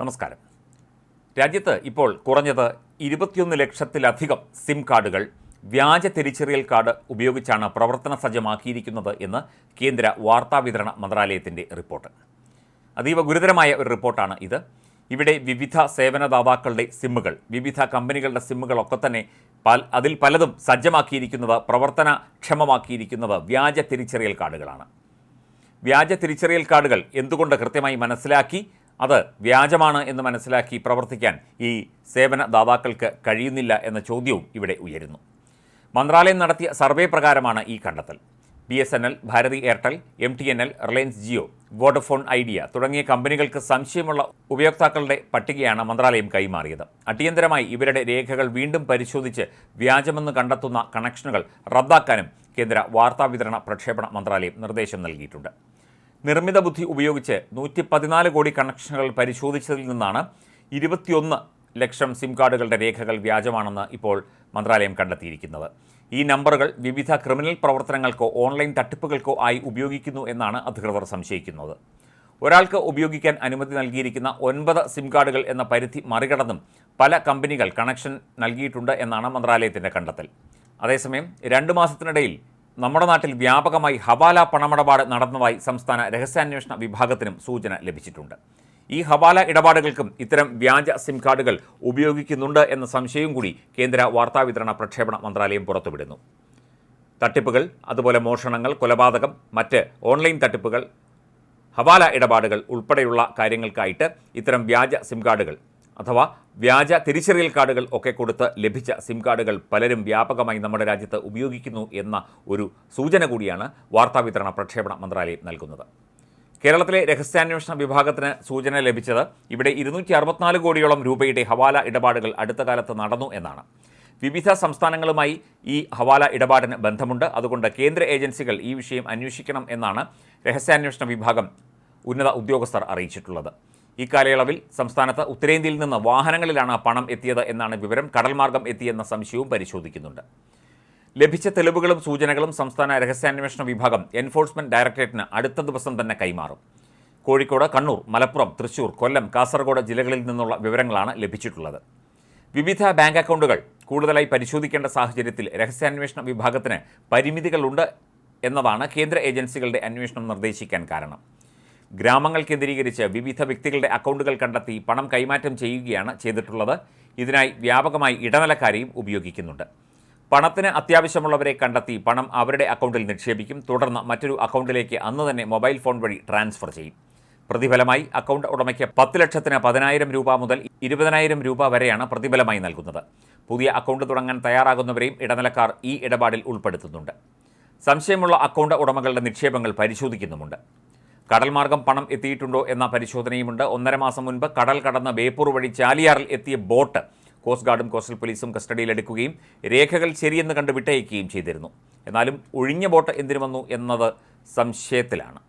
നമസ്കാരം. രാജ്യത്ത് ഇപ്പോൾ കുറഞ്ഞത് ഇരുപത്തിയൊന്ന് ലക്ഷത്തിലധികം സിം കാർഡുകൾ വ്യാജ തിരിച്ചറിയൽ കാർഡ് ഉപയോഗിച്ചാണ് പ്രവർത്തന സജ്ജമാക്കിയിരിക്കുന്നത് എന്ന് കേന്ദ്ര വാർത്താവിതരണ മന്ത്രാലയത്തിന്റെ റിപ്പോർട്ട്. അതീവ ഗുരുതരമായ ഒരു റിപ്പോർട്ടാണ് ഇത്. ഇവിടെ വിവിധ സേവനദാതാക്കളുടെ സിമ്മുകൾ വിവിധ കമ്പനികളുടെ സിമ്മുകളൊക്കെ തന്നെ പൽ അതിൽ പലതും സജ്ജമാക്കിയിരിക്കുന്നത് പ്രവർത്തനക്ഷമമാക്കിയിരിക്കുന്നത് വ്യാജ തിരിച്ചറിയൽ കാർഡുകളാണ്. വ്യാജ തിരിച്ചറിയൽ കാർഡുകൾ എന്തുകൊണ്ട് കൃത്യമായി മനസ്സിലാക്കി അത് വ്യാജമാണ് എന്ന് മനസ്സിലാക്കി പ്രവർത്തിക്കാൻ ഈ സേവനദാതാക്കൾക്ക് കഴിയുന്നില്ല എന്ന ചോദ്യവും ഇവിടെ ഉയരുന്നു. മന്ത്രാലയം നടത്തിയ സർവേ പ്രകാരമാണ് ഈ കണ്ടെത്തൽ. B S N L Bharti Airtel M T N L Reliance Jio Vodafone Idea തുടങ്ങിയ കമ്പനികൾക്ക് സംശയമുള്ള ഉപയോക്താക്കളുടെ പട്ടികയാണ് മന്ത്രാലയം കൈമാറിയത്. അടിയന്തരമായി ഇവരുടെ രേഖകൾ വീണ്ടും പരിശോധിച്ച് വ്യാജമെന്ന് കണ്ടെത്തുന്ന കണക്ഷനുകൾ റദ്ദാക്കാനും കേന്ദ്ര വാർത്താവിതരണ പ്രക്ഷേപണ മന്ത്രാലയം നിർദ്ദേശം നൽകിയിട്ടുണ്ട്. നിർമ്മിത ബുദ്ധി ഉപയോഗിച്ച് നൂറ്റി പതിനാല് കോടി കണക്ഷനുകൾ പരിശോധിച്ചതിൽ നിന്നാണ് ഇരുപത്തിയൊന്ന് ലക്ഷം സിം കാർഡുകളുടെ രേഖകൾ വ്യാജമാണെന്ന് ഇപ്പോൾ മന്ത്രാലയം കണ്ടെത്തിയിരിക്കുന്നത്. ഈ നമ്പറുകൾ വിവിധ ക്രിമിനൽ പ്രവർത്തനങ്ങൾക്കോ ഓൺലൈൻ തട്ടിപ്പുകൾക്കോ ആയി ഉപയോഗിക്കുന്നു എന്നാണ് അധികൃതർ സംശയിക്കുന്നത്. ഒരാൾക്ക് ഉപയോഗിക്കാൻ അനുമതി നൽകിയിരിക്കുന്ന ഒൻപത് സിം കാർഡുകൾ എന്ന പരിധി മറികടന്നും പല കമ്പനികൾ കണക്ഷൻ നൽകിയിട്ടുണ്ട് എന്നാണ് മന്ത്രാലയത്തിന്റെ കണ്ടെത്തൽ. അതേസമയം രണ്ട് മാസത്തിനിടയിൽ നമ്മുടെ നാട്ടിൽ വ്യാപകമായി ഹവാല പണമിടപാട് നടന്നതായി സംസ്ഥാന രഹസ്യാന്വേഷണ വിഭാഗത്തിനും സൂചന ലഭിച്ചിട്ടുണ്ട്. ഈ ഹവാല ഇടപാടുകൾക്കും ഇത്തരം വ്യാജ സിം കാർഡുകൾ ഉപയോഗിക്കുന്നുണ്ട് എന്ന സംശയവും കൂടി കേന്ദ്ര വാർത്താവിതരണ പ്രക്ഷേപണ മന്ത്രാലയം പുറത്തുവിടുന്നു. തട്ടിപ്പുകൾ അതുപോലെ മോഷണങ്ങൾ കൊലപാതകം മറ്റ് ഓൺലൈൻ തട്ടിപ്പുകൾ ഹവാല ഇടപാടുകൾ ഉൾപ്പെടെയുള്ള കാര്യങ്ങൾക്കായിട്ട് ഇത്തരം വ്യാജ സിം കാർഡുകൾ അഥവാ വ്യാജ തിരിച്ചറിയൽ കാർഡുകൾ ഒക്കെ കൊടുത്ത് ലഭിച്ച സിം കാർഡുകൾ പലരും വ്യാപകമായി നമ്മുടെ രാജ്യത്ത് ഉപയോഗിക്കുന്നു എന്ന ഒരു സൂചന കൂടിയാണ് വാർത്താവിതരണ പ്രക്ഷേപണ മന്ത്രാലയം നൽകുന്നത്. കേരളത്തിലെ രഹസ്യാന്വേഷണ വിഭാഗത്തിന് സൂചന ലഭിച്ചത് ഇവിടെ ഇരുന്നൂറ്റി അറുപത്തിനാല് കോടിയോളം രൂപയുടെ ഹവാല ഇടപാടുകൾ അടുത്ത കാലത്ത് നടന്നു എന്നാണ്. വിവിധ സംസ്ഥാനങ്ങളുമായി ഈ ഹവാല ഇടപാടിന് ബന്ധമുണ്ട്. അതുകൊണ്ട് കേന്ദ്ര ഏജൻസികൾ ഈ വിഷയം അന്വേഷിക്കണം എന്നാണ് രഹസ്യാന്വേഷണ വിഭാഗം ഉന്നത ഉദ്യോഗസ്ഥർ അറിയിച്ചിട്ടുള്ളത്. ഈ കാലയളവിൽ സംസ്ഥാനത്ത് ഉത്തരേന്ത്യയിൽ നിന്ന് വാഹനങ്ങളിലാണ് പണം എത്തിയത് എന്നാണ് വിവരം. കടൽമാർഗം എത്തിയെന്ന സംശയവും പരിശോധിക്കുന്നുണ്ട്. ലഭിച്ച തെളിവുകളും സൂചനകളും സംസ്ഥാന രഹസ്യാന്വേഷണ വിഭാഗം എൻഫോഴ്സ്മെന്റ് ഡയറക്ടറേറ്റിന് അടുത്ത ദിവസം തന്നെ കൈമാറും. കോഴിക്കോട് കണ്ണൂർ മലപ്പുറം തൃശൂർ കൊല്ലം കാസർഗോഡ് ജില്ലകളിൽ നിന്നുള്ള വിവരങ്ങളാണ് ലഭിച്ചിട്ടുള്ളത്. വിവിധ ബാങ്ക് അക്കൗണ്ടുകൾ കൂടുതലായി പരിശോധിക്കേണ്ട സാഹചര്യത്തിൽ രഹസ്യാന്വേഷണ വിഭാഗത്തിന് പരിമിതികളുണ്ട് എന്നതാണ് കേന്ദ്ര ഏജൻസികളുടെ അന്വേഷണം നിർദ്ദേശിക്കാൻ കാരണം. ഗ്രാമങ്ങൾ കേന്ദ്രീകരിച്ച് വിവിധ വ്യക്തികളുടെ അക്കൗണ്ടുകൾ കണ്ടെത്തി പണം കൈമാറ്റം ചെയ്യുകയാണ് ചെയ്തിട്ടുള്ളത്. ഇതിനായി വ്യാപകമായി ഇടനിലക്കാരെയും ഉപയോഗിക്കുന്നുണ്ട്. പണത്തിന് അത്യാവശ്യമുള്ളവരെ കണ്ടെത്തി പണം അവരുടെ അക്കൗണ്ടിൽ നിക്ഷേപിക്കും. തുടർന്ന് മറ്റൊരു അക്കൗണ്ടിലേക്ക് അന്ന് തന്നെ മൊബൈൽ ഫോൺ വഴി ട്രാൻസ്ഫർ ചെയ്യും. പ്രതിഫലമായി അക്കൗണ്ട് ഉടമയ്ക്ക് പത്ത് ലക്ഷത്തിന് പതിനായിരം രൂപ മുതൽ ഇരുപതിനായിരം രൂപ വരെയാണ് പ്രതിഫലമായി നൽകുന്നത്. പുതിയ അക്കൗണ്ട് തുടങ്ങാൻ തയ്യാറാകുന്നവരെയും ഇടനിലക്കാർ ഈ ഇടപാടിൽ ഉൾപ്പെടുത്തുന്നുണ്ട്. സംശയമുള്ള അക്കൗണ്ട് ഉടമകളുടെ നിക്ഷേപങ്ങൾ പരിശോധിക്കുന്നുമുണ്ട്. കടൽമാർഗം പണം എത്തിയിട്ടുണ്ടോ എന്ന പരിശോധനയുമുണ്ട്. ഒന്നര മാസം മുൻപ് കടൽ കടന്ന ബേപ്പൂർ വഴി ചാലിയാറിൽ എത്തിയ ബോട്ട് കോസ്റ്റ് ഗാർഡും കോസ്റ്റൽ പോലീസും കസ്റ്റഡിയിലെടുക്കുകയും രേഖകൾ ശരിയെന്ന് കണ്ട് വിട്ടയക്കുകയും ചെയ്തിരുന്നു. എന്നാലും ഒഴിഞ്ഞ ബോട്ട് എന്തിനു വന്നു എന്നത് സംശയത്തിലാണ്.